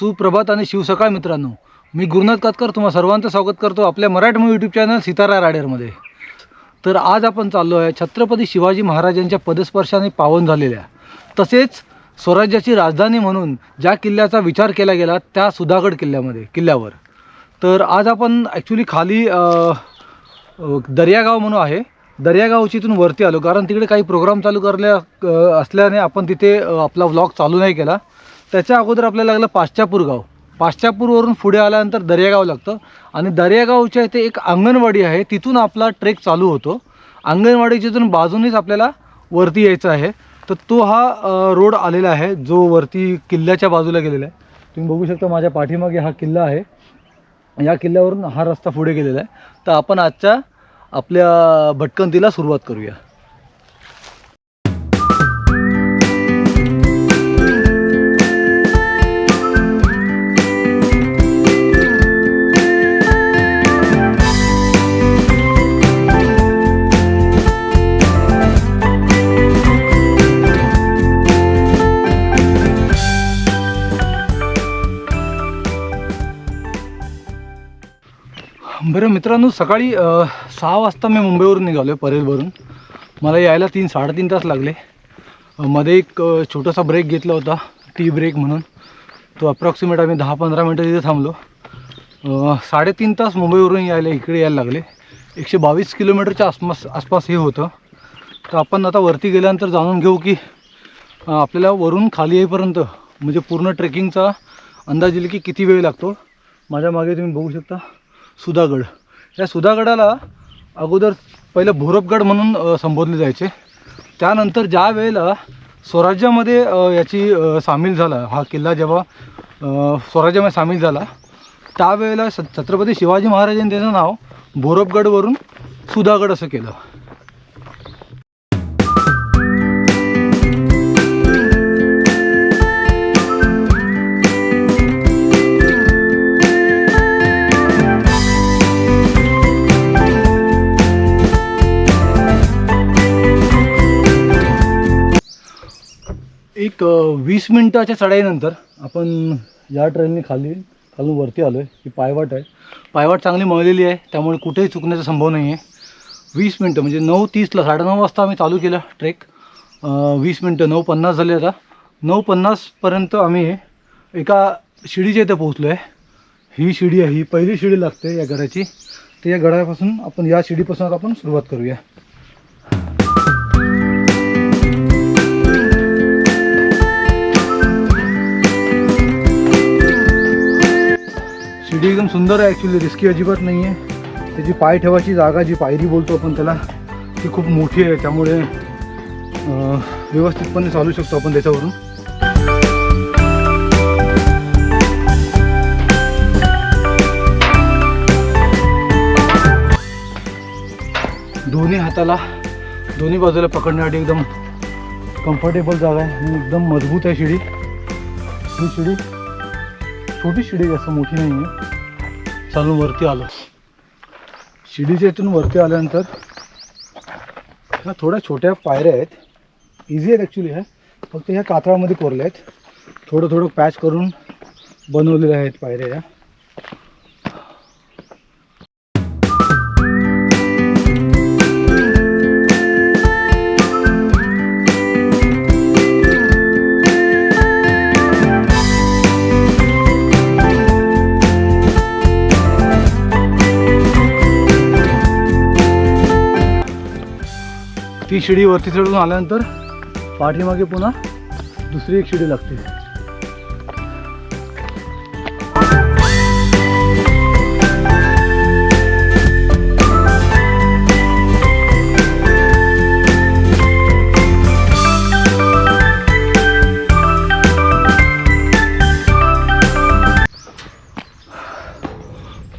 सुप्रभात आणि शिवसकाळ मित्रांनो. मी गुरुनाथ कातकर तुम्हा सर्वांचं स्वागत करतो आपल्या मराठी यूट्यूब चॅनल सितारा राडेरमध्ये. तर आज आपण चाललो आहे छत्रपती शिवाजी महाराजांच्या पदस्पर्शाने पावन झालेल्या. तसेच स्वराज्याची राजधानी म्हणून ज्या किल्ल्याचा विचार केला गेला त्या सुधागड किल्ल्यामध्ये किल्ल्यावर. तर आज आपण ॲक्च्युली खाली दर्यागाव म्हणून आहे. दर्यागावची इथून वरती आलो कारण तिकडे काही प्रोग्राम चालू करल्या असल्याने आपण तिथे आपला व्लॉग चालू नाही केला. त्याच्या अगोदर आपल्याला लागलं पाश्चापूर गाव. पाश्चापूरवरून पुढे आल्यानंतर दर्यागाव लागतं. आणि दर्यागावच्या इथे एक अंगणवाडी आहे. तिथून आपला ट्रेक चालू होतो. अंगणवाडीच्या इथून बाजूनेच आपल्याला वरती यायचं आहे. तर तो हा रोड आलेला आहे. जो वरती किल्ल्याच्या बाजूला गेलेला आहे. तुम्ही बघू शकता माझ्या पाठीमागे हा किल्ला आहे. या किल्ल्यावरून हा रस्ता पुढे गेलेला आहे. तर आपण आजच्या आपल्या भटकंतीला सुरुवात करूया. बरं मित्रांनो सकाळी सहा वाजता मी मुंबईवरून निघालो आहे परेलवरून मला यायला तीन साडेतीन तास लागले. मध्ये एक छोटासा ब्रेक घेतला होता टी ब्रेक म्हणून. तो अप्रॉक्सिमेट आम्ही दहा पंधरा मिनटं तिथे थांबलो. साडेतीन तास मुंबईवरून यायला इकडे यायला लागले. एकशे बावीस किलोमीटरच्या आसपास आसपास हे होतं. तर आपण आता वरती गेल्यानंतर जाणून घेऊ की आपल्याला वरून खाली येईपर्यंत म्हणजे पूर्ण ट्रेकिंगचा अंदाज येईल की किती वेळ लागतो. माझ्या मागे तुम्ही बघू शकता. सुधागड. या सुधागडाला अगोदर पहिलं भोरपगड म्हणून संबोधले जायचे. त्यानंतर ज्या वेळेला स्वराज्यामध्ये याची सामील झाला हा किल्ला जेव्हा स्वराज्यामध्ये सामील झाला त्यावेळेला छत्रपती शिवाजी महाराजांनी त्याचं नाव भोरपगडवरून सुधागड असं केलं. एक वीस मिनटाच्या चढाईनंतर आपण या ट्रेनने खाली खालून वरती आलो आहे ही पायवाट आहे. पायवाट चांगली मळलेली आहे. त्यामुळे कुठेही चुकण्याचा संभव नाही आहे वीस मिनटं म्हणजे नऊ तीसला साडेनऊ वाजता आम्ही चालू केलं ट्रेक. वीस मिनटं नऊ पन्नास झाले आता. नऊ पन्नासपर्यंत आम्ही एका शिडीच्या इथे पोहोचलो आहे ही शिडी आहे. ही पहिली शिडी लागते या गडाची तर या गडापासून आपण या शिडीपासून आता आपण सुरुवात करूया. सुंदर आहे ॲक्च्युली रिस्की अजिबात नाही आहे त्याची पाय ठेवायची जागा जी पायरी बोलतो आपण त्याला ती खूप मोठी आहे. त्यामुळे व्यवस्थितपणे चालू शकतो आपण त्याच्यावरून. दोन्ही हाताला दोन्ही बाजूला पकडण्यासाठी एकदम कम्फर्टेबल जागा आहे. आणि एकदम मजबूत आहे शिडी. ही शिडी छोटी शिडी जास्त मोठी नाही आहे चालून वरती आलो. शिडीच्या इथून वरती आल्यानंतर ह्या थोड्या छोट्या पायऱ्या आहेत. इझी आहेत ॲक्च्युली ह्या. फक्त ह्या कातळामध्ये कोरल्या आहेत. थोडं थोडं पॅच करून बनवलेल्या आहेत पायऱ्या ह्या. ती शिडी वरती चढून आल्यानंतर पाठीमागे पुन्हा दुसरी एक शिडी लागते.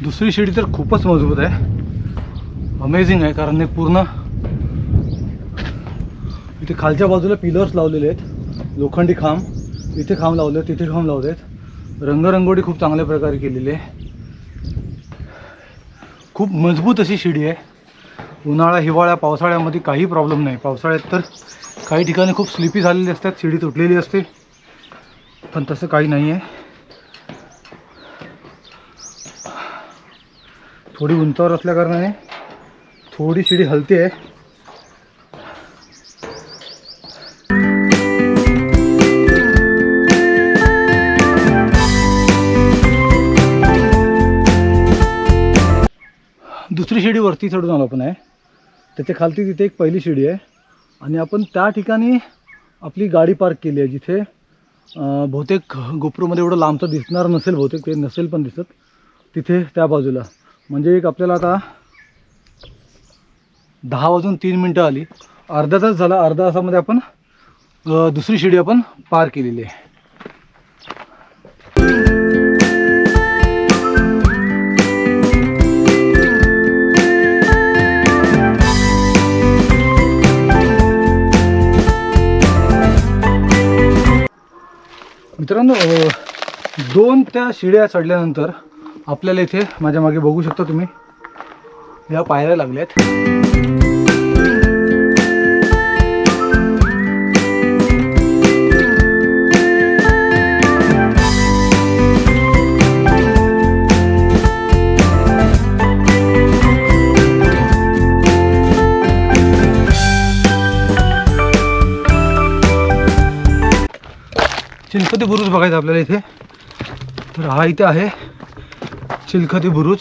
दुसरी शिडी तर खूपच मजबूत आहे. अमेझिंग आहे कारण हे पूर्ण इथे खालच्या बाजूला पिलर्स लावलेले आहेत. लोखंडी खांब. इथे खांब लावले तिथे खांब लावले आहेत. रंगरंगोटी खूप चांगल्या प्रकारे केलेली आहे. खूप मजबूत अशी शिडी आहे. उन्हाळा हिवाळा पावसाळ्यामध्ये काही प्रॉब्लेम नाही. पावसाळ्यात तर काही ठिकाणी खूप स्लिपी झालेली असतात शिडी तुटलेली असते. पण तसं काही नाही आहे थोडी उंचावर असल्याकारणाने थोडी शिडी हलती आहे. दुसरी शिडी वरती चढून आलो आपण आहे. त्याच्या खालती तिथे एक पहिली शिडी आहे. आणि आपण त्या ठिकाणी आपली गाडी पार्क केली आहे जिथे बहुतेक गोप्रोमध्ये एवढं लांबचं दिसणार नसेल बहुतेक ते नसेल पण दिसत. तिथे त्या बाजूला. म्हणजे एक आपल्याला आता दहा वाजून तीन मिनटं आली. अर्धा तास झाला अर्धा तासामध्ये आपण दुसरी शिडी आपण पार केलेली आहे. मित्रांनो दोन त्या शिड्या चढल्यानंतर आपल्याला इथे माझ्या मागे बघू शकता तुम्ही. या पायऱ्या लागल्यात. चिलखती बुरुज बघायचा आपल्याला इथे. तर हा इथे आहे चिलखती बुरुज.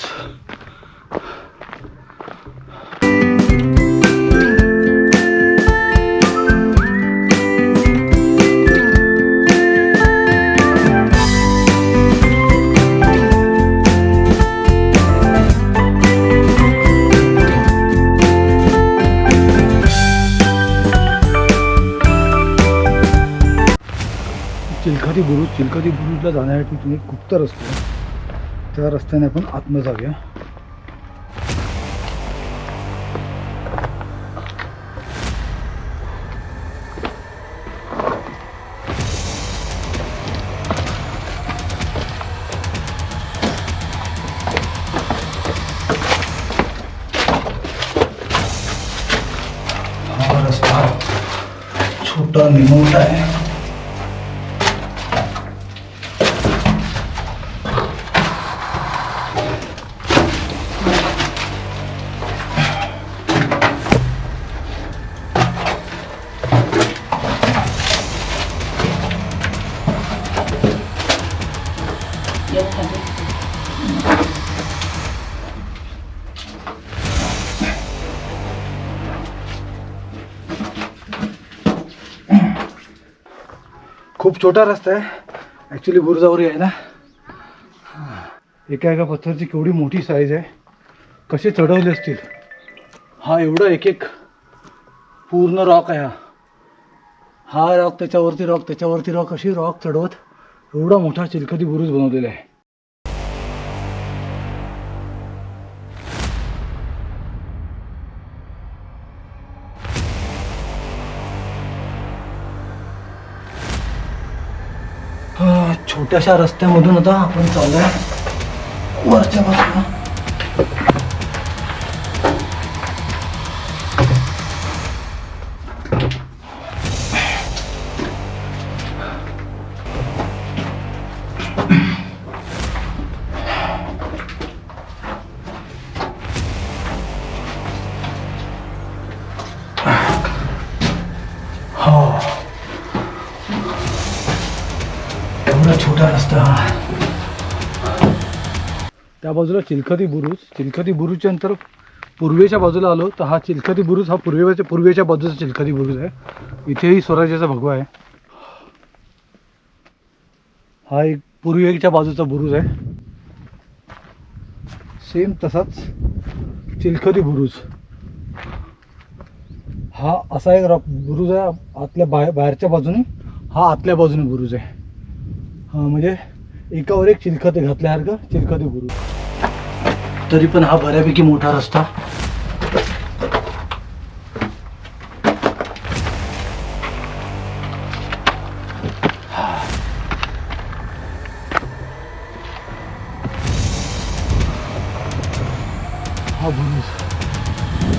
चिलखती जाण्यासाठी तुम्ही गुप्त रस्ता आहे. त्या रस्त्याने आपण आतमध्ये जाऊया. छोटा निमोठा आहे. खूप छोटा रस्ता आहे. ॲक्च्युली बुरजावरी आहे ना एका एका पत्थरची केवढी मोठी साईज आहे. कसे चढवले असतील? हा एवढा एक एक पूर्ण रॉक आहे हा. हा रॉक त्याच्यावरती रॉक त्याच्यावरती रॉक अशी रॉक चढवत एवढा मोठा चिलखती बुरुज बनवलेला आहे. छोट्याशा रस्त्यामधून आता आपण चाललोय. वरच्या बाजूला. बाजूला चिलखती बुरुज. चिलखती बुरुजच्या नंतर पूर्वेच्या बाजूला आलो तर हा चिलखती बुरुज हा पूर्वेच्या पूर्वेच्या बाजूचा चिलखती बुरुज आहे. इथेही स्वराज्याचा भगवा आहे. हा एक पूर्वेच्या बाजूचा बुरुज आहे. सेम तसाच चिलखती बुरुज. हा असा एक रॉक बुरुज आहे आतल्या बाहेर बाहेरच्या बाजूने. हा आतल्या बाजूने बुरुज आहे. हा म्हणजे एकावर एक चिलखत घातल्यासारखं चिलखती बुरुज. तरी पण हा बऱ्यापैकी मोठा रस्ता. हा बुरुज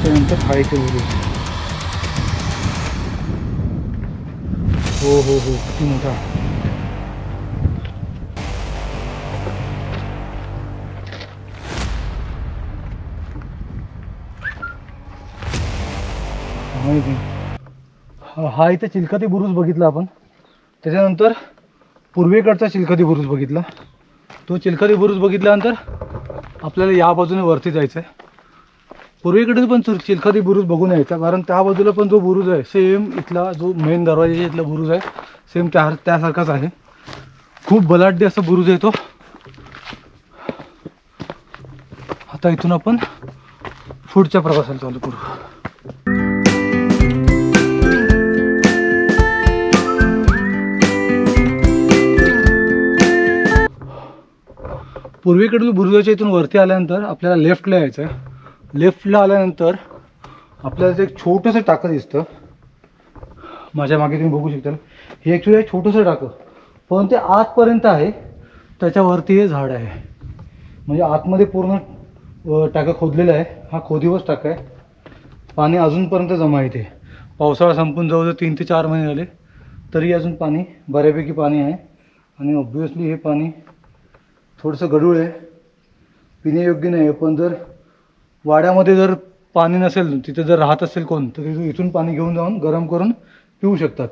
त्यानंतर हा बुरुज हो हो हो, किती मोठा. हा हा इथे चिलखती बुरुज बघितला आपण. त्याच्यानंतर पूर्वेकडचा चिलखती बुरुज बघितला. तो चिलखती बुरुज बघितल्यानंतर आपल्याला या बाजूने वरती जायचं आहे पूर्वेकडे पण चिलखती बुरुज बघून यायचा कारण त्या बाजूला पण जो बुरुज आहे सेम इथला जो मेन दरवाजा इथला बुरुज आहे सेम त्या त्यासारखाच आहे. खूप बलाढ्य असा बुरुज आहे तो. आता इथून आपण पुढच्या प्रवासाला चालू करू. पूर्वेकडील बुरुजाच्या इथून वरती आल्यानंतर आपल्याला लेफ्टला यायचं आहे लेफ्टला आल्यानंतर आपल्याला ते एक छोटंसं टाकं दिसतं. माझ्या मागे तुम्ही बघू शकता हे ॲक्च्युली आहे छोटंसं टाकं. पण ते आतपर्यंत आहे. त्याच्यावरती हे झाड आहे. म्हणजे आतमध्ये पूर्ण टाकं खोदलेलं आहे. हा खोदीवच टाका आहे. पाणी अजूनपर्यंत जमा येते पावसाळा संपून जवळजवळ तीन ते चार महिने झाले. तरी अजून पाणी बऱ्यापैकी पाणी आहे. आणि ऑब्विसली हे पाणी थोडंसं गढूळ आहे. पिण्यायोग्य नाही आहे पण जर वाड्यामध्ये जर पाणी नसेल तिथे जर राहत असेल कोण तर तिथून इथून पाणी घेऊन जाऊन गरम करून पिऊ शकतात.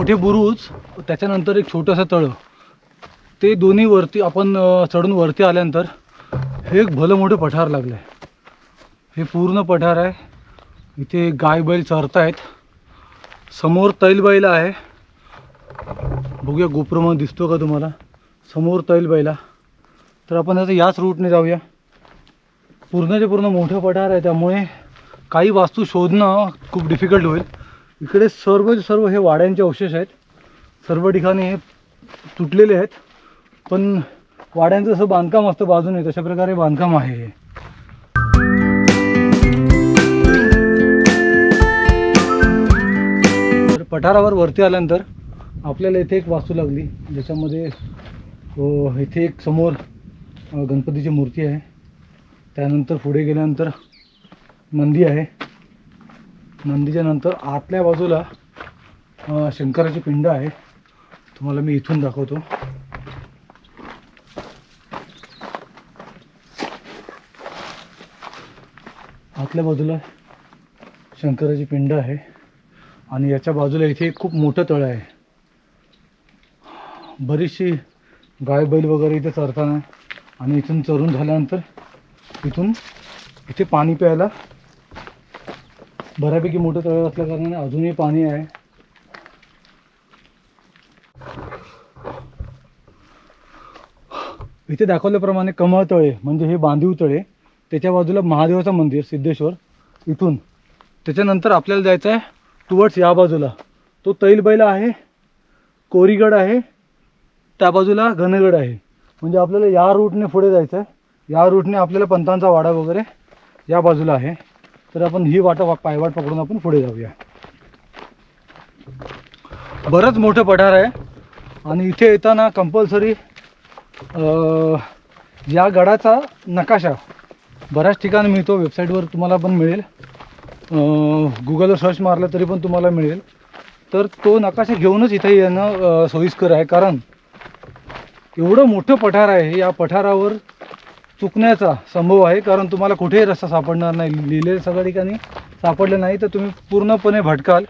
मोठे बुरुज त्याच्यानंतर एक छोटंसं तळं. ते दोन्ही वरती आपण चढून वरती आल्यानंतर हे एक भलं मोठं पठार लागलं आहे हे पूर्ण पठार आहे. इथे गाय बैल चरतायत. समोर तैलबैला आहे. बघूया गोप्रमण दिसतो का तुम्हाला? समोर तैलबैला तर आपण आता याच रूटने जाऊया. पूर्णचे पूर्ण मोठं पठार आहे त्यामुळे काही वास्तू शोधणं खूप डिफिकल्ट होईल. इकडे सर्व सर्व हे वाड्यांचे अवशेष आहेत सर्व ठिकाणी हे तुटलेले आहेत पण वाड्यांचं असं बांधकाम असतं बाजूने तशा प्रकारे बांधकाम आहे हे. तर पठारावर वरती आल्यानंतर आपल्याला इथे एक वास्तू लागली ज्याच्यामध्ये इथे एक समोर गणपतीची मूर्ती आहे. त्यानंतर पुढे गेल्यानंतर मंदी आहे. नंदीच्या नंतर आतल्या बाजूला शंकराची पिंड आहे. तुम्हाला मी इथून दाखवतो. आतल्या बाजूला शंकराची पिंड आहे आणि याच्या बाजूला इथे एक खूप मोठं तळ आहे. बरीचशी गाय बैल वगैरे इथे चरताना आणि इथून चरून झाल्यानंतर इथून इथे पाणी प्यायला बऱ्यापैकी मोठं तळ असल्या कारणाने अजूनही पाणी आहे. इथे दाखवल्याप्रमाणे कमळ तळे म्हणजे हे बांधीव तळे त्याच्या बाजूला महादेवाचं मंदिर सिद्धेश्वर इथून. त्याच्यानंतर आपल्याला जायचं आहे टुवर्ड्स या बाजूला. तो तैलबैला आहे कोरीगड आहे त्या बाजूला घनगड आहे. म्हणजे आपल्याला या रूटने पुढे जायचं आहे या रूटने आपल्याला पंतांचा वाडा वगैरे या बाजूला आहे. तर आपण ही वाट वा- पायवाट पकडून आपण पुढे जाऊया. बरंच मोठं पठार आहे. आणि इथे येताना कंपल्सरी या गडाचा नकाशा बऱ्याच ठिकाणी मिळतो. वेबसाईटवर तुम्हाला पण मिळेल. गुगलवर सर्च मारलं तरी पण तुम्हाला मिळेल. तर तो नकाशा घेऊनच इथे येणं सोयीस्कर आहे. कारण एवढं मोठं पठार आहे. या पठारावर चुकण्याचा संभव आहे कारण तुम्हाला कुठेही रस्ता सापडणार नाही. लिहिलेलं सगळ्या ठिकाणी सापडले नाही तर तुम्ही पूर्णपणे भटकाल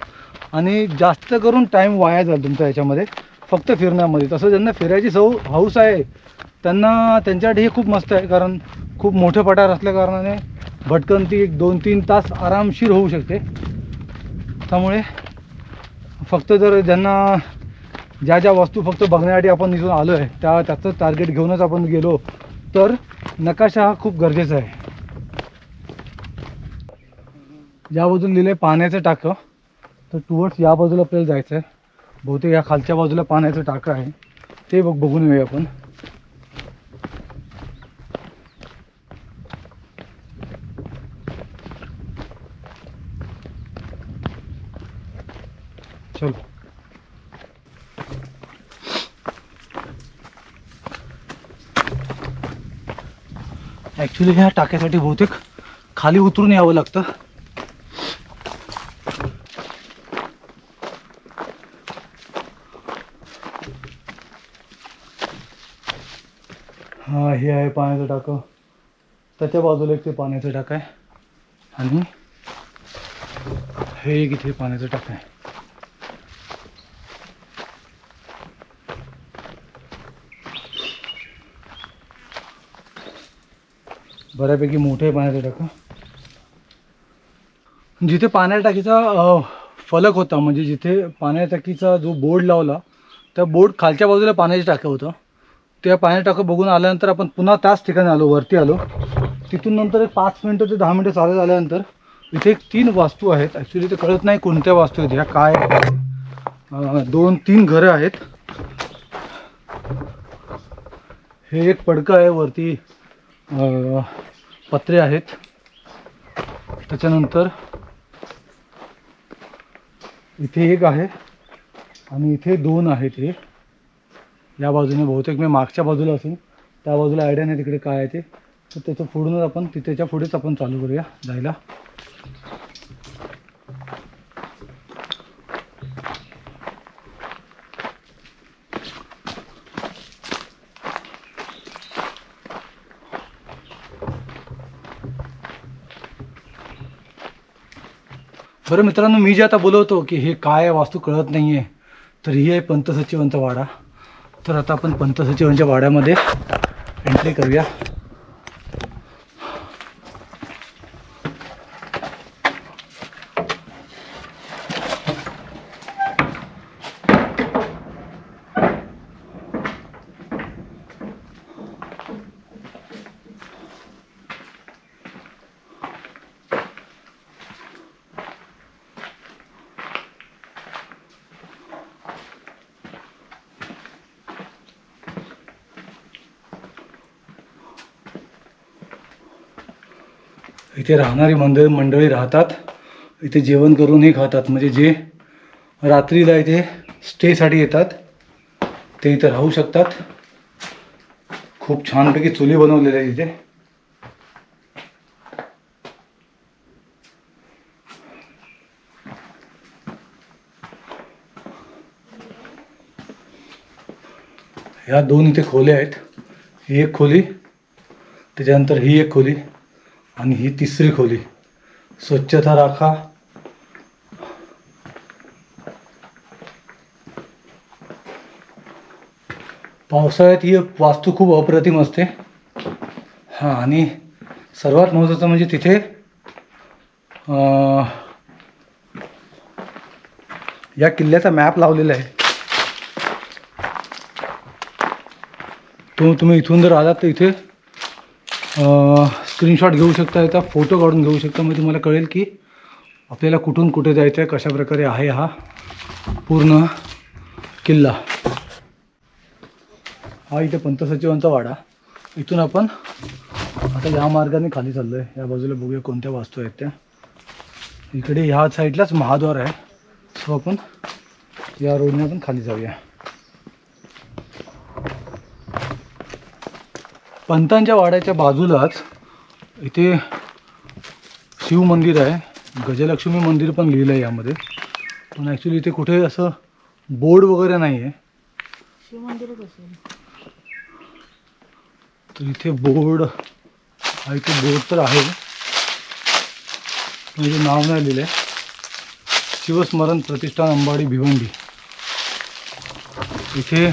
आणि जास्त करून टाईम वाया जाईल तुमचा याच्यामध्ये. फक्त फिरण्यामध्ये. तसं ज्यांना फिरायची सौ हौस आहे त्यांना त्यांच्यासाठी हे खूप मस्त आहे कारण खूप मोठं पठार असल्याकारणाने भटकन भटकंती एक दोन तीन तास आरामशीर होऊ शकते. त्यामुळे फक्त जर ज्यांना ज्या ज्या वस्तू फक्त बघण्यासाठी आपण इथून आलो आहे त्या त्याचं टार्गेट घेऊनच आपण गेलो तर नकाशा हा खूप गरजेचा आहे. या बाजूला लिहिले पाण्याचं टाकं. तर टुवर्ड्स या बाजूला आपल्याला जायचं आहे बहुतेक या खालच्या बाजूला पाण्याचं टाकं आहे. ते बघ बघून येऊया आपण. चलो. ॲक्च्युली ह्या टाक्यासाठी बहुतेक खाली उतरून यावं लागतं. हा हे आहे पाण्याचं टाकं. त्याच्या बाजूला एक ते पाण्याचं टाकं आहे. आणि हे एक इथे पाण्याचं टाकं आहे. बऱ्यापैकी मोठे आहे टाका टाकं जिथे पाण्या टाकीचा फलक होता म्हणजे जिथे पाण्या टाकीचा जो बोर्ड लावला त्या बोर्ड खालच्या बाजूला पाण्याचे टाकं होतं. त्या पाण्या टाकं बघून आल्यानंतर आपण पुन्हा त्याच ठिकाणी आलो वरती आलो. तिथून नंतर एक पाच मिनटं ते दहा मिनटं चालत आल्यानंतर इथे एक तीन वास्तू आहेत. ॲक्च्युली ते कळत नाही कोणत्या वास्तू आहेत ह्या काय दोन तीन घरं आहेत. हे एक पडकं आहे वरती. पत्रे आहेत. त्याच्यानंतर इथे एक आहे आणि इथे दोन आहेत हे. या बाजूने बहुतेक मी मागच्या बाजूला असून त्या बाजूला आयडिया नाही तिकडे काय आहे ते. तर त्याचं पुढूनच आपण तिथेच्या पुढेच आपण चालू करूया जायला. बरं मित्रांनो मी जे आता बोलवतो की हे काय वास्तू कळत नाही आहे तर ही आहे पंतसचिवांचा वाडा. तर आता आपण पंतसचिवांच्या वाड्यामध्ये एंट्री करूया. इथे राहणारी मंडळ मंडळी राहतात इथे जेवण करूनही खातात. म्हणजे जे रात्रीला इथे स्टेसाठी येतात ते इथे राहू शकतात. खूप छानपैकी चुली बनवलेल्या आहेत इथे. ह्या दोन इथे खोल्या आहेत. ही एक खोली त्याच्यानंतर ही एक खोली. आणि ही तिसरी खोली. स्वच्छता राखा. पावसाळ्यात ही वास्तू खूप अप्रतिम असते. हां आणि सर्वात महत्त्वाचं म्हणजे तिथे या किल्ल्याचा मॅप लावलेला आहे. तो तुम्ही इथून जर आलात तर इथे स्क्रीनशॉट घेऊ शकता याचा फोटो काढून घेऊ शकता. मग तुम्हाला कळेल की आपल्याला कुठून कुठे जायचं आहे कशा प्रकारे आहे हा पूर्ण किल्ला. हा इथे पंत सचिवांचा वाडा. इथून आपण आता या मार्गाने खाली चाललो आहे या बाजूला बघूया कोणत्या वास्तू आहेत त्या. इकडे ह्या साईडलाच महाद्वार आहे. सो आपण या रोडने आपण खाली जाऊया. पंतांच्या वाड्याच्या बाजूलाच इथे शिव मंदिर आहे. गजलक्ष्मी मंदिर पण लिहिलं आहे यामध्ये. पण ॲक्च्युली इथे कुठे असं बोर्ड वगैरे नाही आहे तर इथे बोर्ड हा इथे बोर्ड तर आहे. इथे नाव नाही लिहिलं आहे शिवस्मरण प्रतिष्ठान अंबाडी भिवंडी. इथे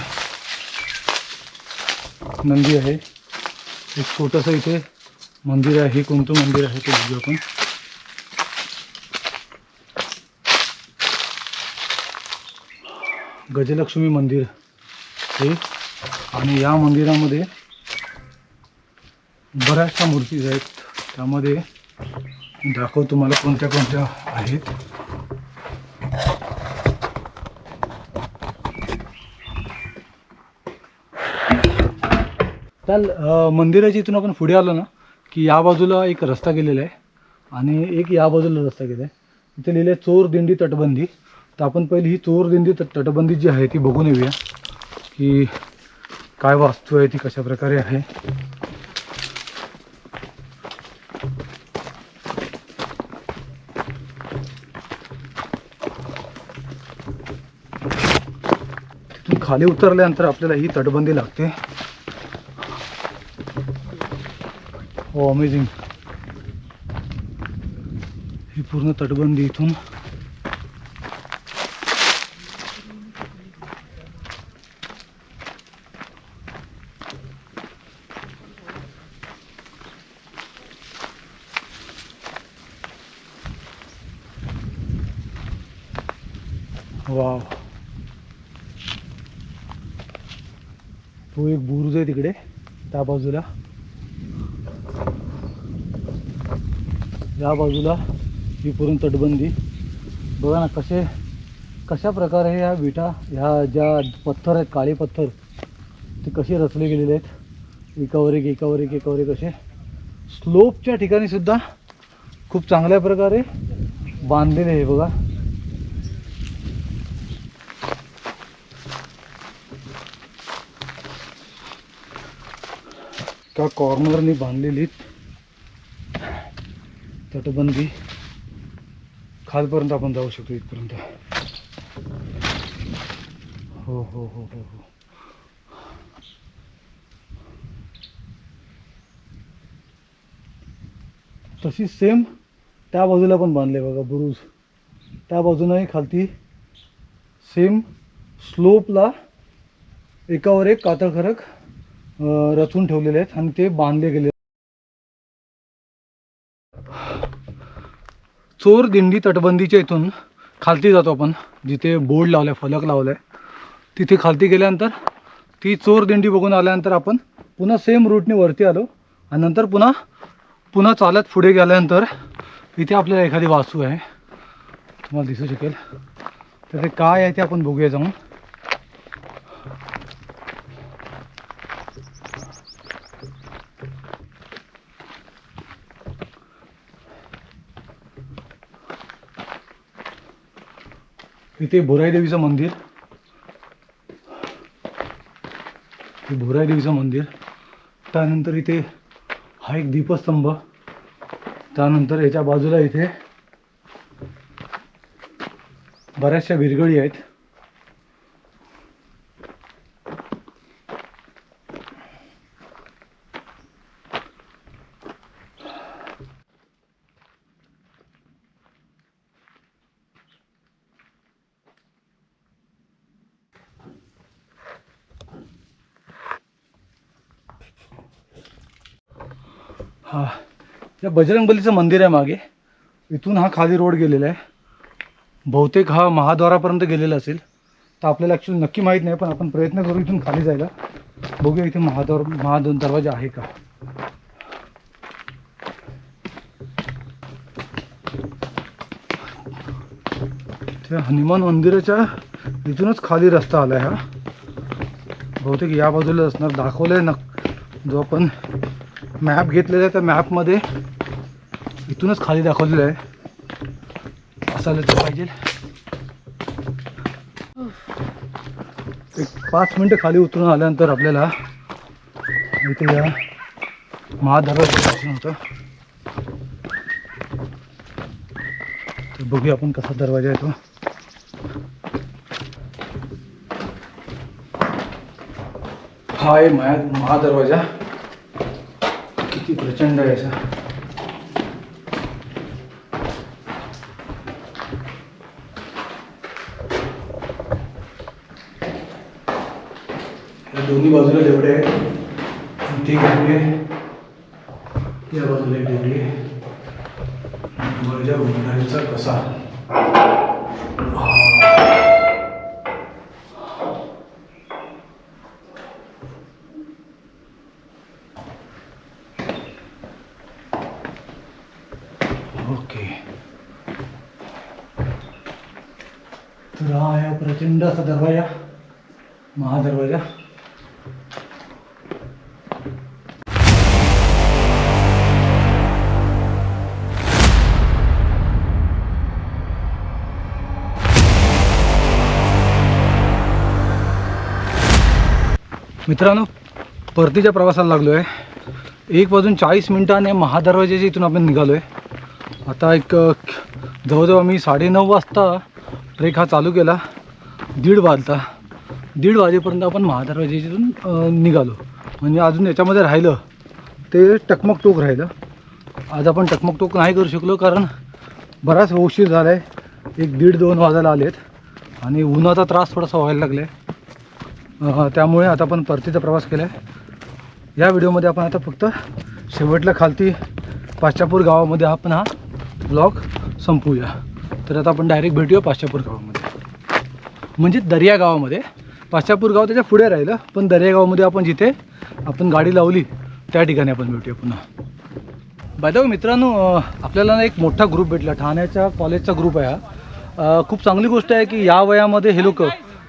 नंदी आहे. एक छोटंसं इथे मंदिर आहे हे कोणतं मंदिर आहे ते बघू आपण. गजलक्ष्मी मंदिर हे आणि या मंदिरामध्ये बऱ्याचशा मूर्ती आहेत. त्यामध्ये दाखव तुम्हाला कोणत्या कोणत्या आहेत. चल मंदिराच्या इथून आपण पुढे आलो ना. की या बाजूला एक रस्ता गेलेला आहे आणि एक या बाजूला रस्ता गेला आहे. इथे लिहिलं आहे चोर दिंडी तटबंदी. तर आपण पहिली ही चोरदिंडी तट तटबंदी जी आहे ती बघून येऊया की काय वास्तू आहे ती कशा प्रकारे आहे. तिथून खाली उतरल्यानंतर आपल्याला ही तटबंदी लागते. हो अमेझिंग ही पूर्ण तटबंदी इथून. वाव. तो एक बुरुज आहे तिकडे त्या बाजूला. या बाजूला ही पूर्ण तटबंदी. बघा ना कसे कशा प्रकारे ह्या विटा ह्या ज्या पत्थर आहेत काळे पत्थर ते कसे रचले गेलेले आहेत. एकावर एक एकावर एक एकावर एक असे. स्लोपच्या ठिकाणी सुद्धा खूप चांगल्या प्रकारे बांधलेले आहे बघा. त्या कॉर्नरनी बांधलेली तटबंदी खालपर्यंत आपण जाऊ शकतो इथपर्यंत. हो हो हो हो हो. तशी सेम त्या बाजूला पण बांधले बघा बुरुज. त्या बाजूनही खालती सेम स्लोपला एकावर एक कातळखरक रचून ठेवलेले आहेत आणि ते बांधले गेले चोर दिंडी तटबंदीच्या इथून खालती जातो आपण जिथे बोर्ड लावलाय फलक लावलाय. तिथे खालती गेल्यानंतर ती चोर दिंडी बघून आल्यानंतर आपण पुन्हा सेम रूटने वरती आलो आणि नंतर पुन्हा पुन्हा चालत पुढे गेल्यानंतर इथे आपल्याला एखादी वास्तू आहे. तुम्हाला दिसू शकेल. तर ते काय आहे ते आपण बघूया जाऊन. इथे भोराई देवीचं मंदिर. हे भोराई देवीचं मंदिर. त्यानंतर इथे हा एक दीपस्तंभ. त्यानंतर याच्या बाजूला इथे बऱ्याचशा विरगळी आहेत हा या बजरंगबलीचं मंदिर आहे मागे. इथून हा खाली रोड गेलेला आहे. बहुतेक हा महाद्वारापर्यंत गेलेला असेल. तर आपल्याला ॲक्च्युली नक्की माहीत नाही पण आपण प्रयत्न करू इथून खाली जायला. बघूया इथे महाद्वार महाद दरवाजा आहे का? त्या हनुमान मंदिराच्या इथूनच खाली रस्ता आला आहे हा. बहुतेक या बाजूला असणार. दाखवलं आहे न जो आपण मॅप घेतलेला आहे त्या मॅपमध्ये इथूनच खाली दाखवलेलं आहे. असायला पाहिजे. एक पाच मिनटं खाली उतरून आल्यानंतर आपल्याला इथे या महादरवाजा दर्शन होतं. तर बघूया आपण कसा दरवाजा येतो हा आहे महा महादरवाजा. किती प्रचंड आहे असा. दोन्ही बाजूला जेवढे आहे ती गाडी या बाजूला एक देवडी वरच्या गुंडाळीचा कसा? मित्रांनो परतीच्या प्रवासाला लागलो आहे एक वाजून चाळीस मिनिटाने महादरवाज्याच्या इथून आपण निघालो आहे आता एक जवळजवळ आम्ही साडेनऊ वाजता ट्रेक हा चालू केला. दीड वाजता. दीड वाजेपर्यंत आपण महादरवाजेच्या इथून निघालो. म्हणजे अजून याच्यामध्ये राहिलं ते टकमक टोक राहिलं. आज आपण टकमक टोक नाही करू शकलो कारण बराच उशीर झाला आहे एक दीड दोन वाजायला आलेत. आणि उन्हाचा त्रास थोडासा व्हायला लागला आहे त्यामुळे आता आपण परतीचा प्रवास केला आहे या व्हिडिओमध्ये आपण आता फक्त शेवटला खालती पाश्चापूर गावामध्ये आपण हा ब्लॉग संपवूया. तर आता आपण डायरेक्ट भेटूया पाश्चापूर गावामध्ये. म्हणजे दर्या गावामध्ये. पाश्चापूर गाव त्याच्या पुढे राहिलं पण दर्या गावामध्ये आपण जिथे आपण गाडी लावली त्या ठिकाणी आपण भेटूया पुन्हा. बाय मित्रांनो आपल्याला ना एक मोठा ग्रुप भेटला. ठाण्याच्या कॉलेजचा ग्रुप आहे हा. खूप चांगली गोष्ट आहे की या वयामध्ये हे लोक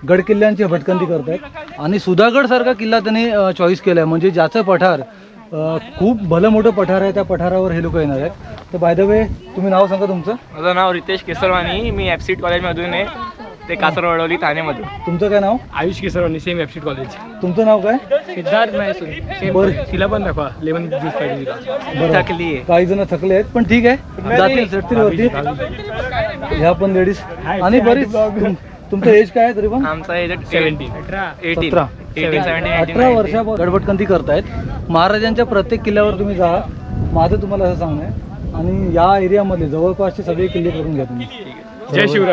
गड किल्ल्यांची भटकंती करत आहेत आणि सुधागडसारखा किल्ला त्यांनी चॉईस केला आहे म्हणजे ज्याचं पठार खूप भलं मोठं पठार आहे त्या पठारावर हे लोक येणार आहेत. तर बाय द वे तुम्ही नाव सांगा तुमचं. माझं नाव रितेश केसरवाणी. मी एफसीट कॉलेजमधून आहे. ते कासरवडवली ठाणेमधून. तुमचं काय नाव? आयुष केसरवाणी सेम एफसीट कॉलेज तुमचं नाव काय? सिद्धार्थ महेसून बरं. सेम तिला पण दाखवा. लेमन ज्यूस पाहिजे. थकली काही जण थकले आहेत पण ठीक आहे. जातील ह्या पण लेडीज आणि बरीच तुमचं एज काय आहे तरी पण? आमचा एज सेव्हन्टीन एटीन सतरा एटीन सेव्हन्टीन अठरा. वर्षा गडबडकंती करतायत. महाराजांच्या प्रत्येक किल्ल्यावर तुम्ही जा. माझं तुम्हाला असं सांगणं आहे. आणि या एरियामध्ये जवळपासचे सगळे किल्ले करून घ्या तुम्ही. जय शिवराय.